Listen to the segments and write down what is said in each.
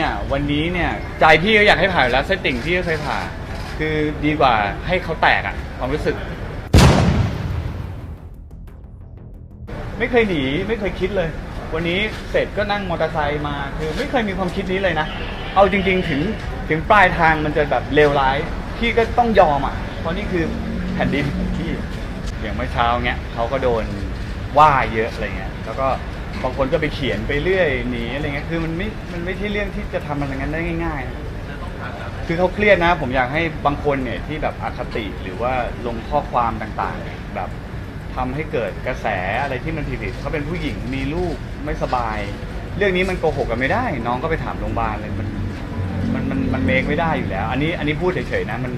เนี่ยวันนี้เนี่ยใจพี่ก็อยากให้ผ่าอยู่แล้วเซตติ่งพี่ก็เคยผ่า คือดีกว่าให้เขาแตกอะความรู้สึก ไม่เคยหนีไม่เคยคิดเลย วันนี้เสร็จก็นั่งมอเตอร์ไซค์มา คือไม่เคยมีความคิดนี้เลยนะ เอาจริง ๆ ถึงถึงปลายทางมันจะแบบเลวร้ายพี่ก็ต้องยอมอะ เพราะนี่คือแผ่นดินของพี่อย่างเมื่อเช้าเงี้ยเขาก็โดนว่าเยอะอะไรเงี้ยแล้วก็ บางคนก็ไปเขียนไปเรื่อยหนีอะไรเงี้ยคือมันไม่มันไม่ใช่เรื่องที่จะทำอะไรงั้นได้ง่ายๆนะคือเขาเครียดนะ ผมอยากให้บางคนเนี่ยที่แบบอคติหรือว่าลงข้อความต่างๆเนี่ยแบบทำให้เกิดกระแสอะไรที่มันผิดๆเขาเป็นผู้หญิงมีลูกไม่สบาย เรื่องนี้มันโกหกกันไม่ได้ น้องก็ไปถามโรงพยาบาลเลยมันมันมันมันเมคไม่ได้อยู่แล้ว อันนี้อันนี้พูดเฉยๆนะมัน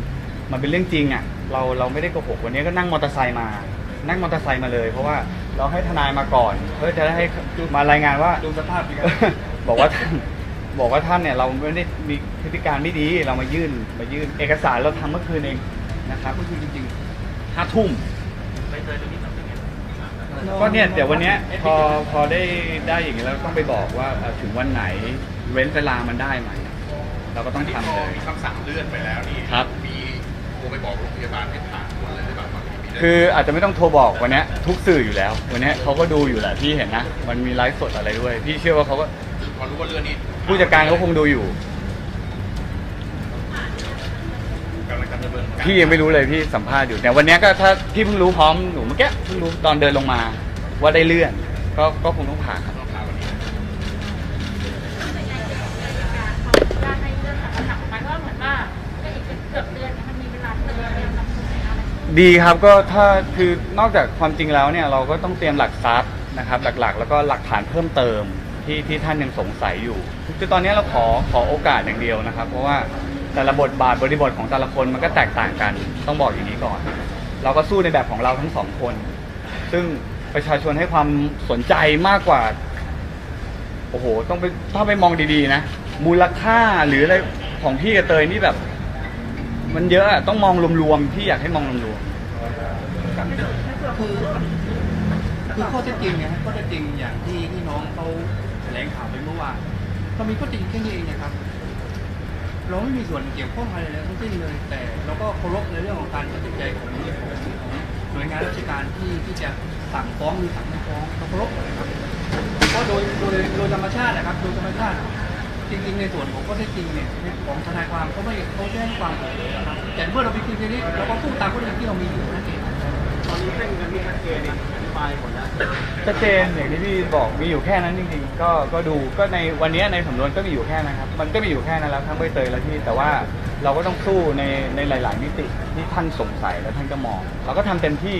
มันเป็นเรื่องจริงอะเราเราไม่ได้โกหกวันนี้ก็นั่งมอเตอร์ไซค์มา นั่งมอเตอร์ไซค์มาเลย เพราะว่า เราให้ทนายมาก่อน เพื่อจะได้ให้มารายงานว่า ดูสภาพดีครับบอกว่าท่านบอกว่าท่านเนี่ยเราไม่ได้มีพฤติการไม่ดีเรามายื่นมายื่นเอกสารเราทำเมื่อคืนเองนะครับก็คือจริงๆห้าทุ่มก็เนี่ยเดี๋ยววันเนี้ยพอพอได้ได้อย่างนี้แล้วต้องไปบอกว่าเอ่อถึงวันไหนเว้นเวลามันได้ไหมเราก็ต้องทำเลย มีคำสั่งเลื่อนไปแล้วนี่ครับ มีโทรไปบอกโรงพยาบาลให้ผ่านคนเลยหรือเปล่าบางทีมีได้ คืออาจจะไม่ต้องโทรบอกวันเนี้ยทุกสื่ออยู่แล้ว วันเนี้ยเขาก็ดูอยู่แหละพี่เห็นนะ มันมีไลฟ์สดอะไรด้วย พี่เชื่อว่าเขาก็คือพอรู้ว่าเลื่อนนี่ผู้จัดการเขาคงดูอยู่ กำลังจะดำเนินการพี่ยังไม่รู้เลยพี่สัมภาษณ์อยู่แต่วันเนี้ยก็ถ้าพี่เพิ่งรู้พร้อมหนูเมื่อกี้เพิ่งรู้ตอนเดินลงมา ว่าได้เลื่อน ก็ก็คงต้องผ่าครับ ดีครับก็ถ้าคือนอกจากความจริงแล้วเนี่ยเราก็ต้องเตรียมหลักทรัพย์นะครับหลักๆ แล้วก็หลักฐานเพิ่มเติมที่ที่ท่านยังสงสัยอยู่คือตอนนี้เราขอขอโอกาสอย่างเดียวนะครับ เพราะว่าแต่ละบทบาทบริบทของแต่ละคนมันก็แตกต่างกัน ต้องบอกอย่างนี้ก่อน เราก็สู้ในแบบของเราทั้งสองคน ซึ่งประชาชนให้ความสนใจมากกว่าโอ้โหต้องไปถ้าไปมองดีๆนะ มูลค่าหรืออะไรของพี่กับเตยนี่แบบ มันเยอะอะต้องมองรวมๆพี่อยากให้มองรวมๆคือคือข้อเท็จจริงเนี่ยฮะข้อเท็จจริงอย่างที่ที่น้องเขาแถลงข่าวไปเมื่อวานเรามีข้อเท็จจริงแค่นี้เองนะครับเราไม่มีส่วนเกี่ยวข้องอะไรเลยทั้งสิ้นเลย แต่เราก็เคารพในเรื่องของการตัดสินใจของของหน่วยงานราชการที่ที่จะสั่งฟ้องหรือสั่งไม่ฟ้องเราเคารพนะครับเพราะโดยโดยโดยธรรมชาตินะครับโดยธรรมชาติ จริงๆในส่วนของข้อเท็จจริงเนี่ยของทนายความเขาไม่เขาแจ้งความเปิดนะครับแต่เมื่อเรามีคุณนี้เราก็พูดตามข้อเท็จจริงที่เรามีอยู่นั่นเองตอนนี้เส้นกันที่ชัดเจนอธิบายหมดแล้วชัดเจนอย่างที่พี่บอกมีอยู่แค่นั้นจริงๆก็ก็ดูก็ในวันนี้ในสำนวนก็มีอยู่แค่นั้นครับมันก็มีอยู่แค่นั้นแล้วทั้งใบเตยและพี่แต่ว่าเราก็ต้องสู้ในในหลาย ๆ มิติที่ท่านสงสัยและท่านก็มอง เราก็ทำเต็มที่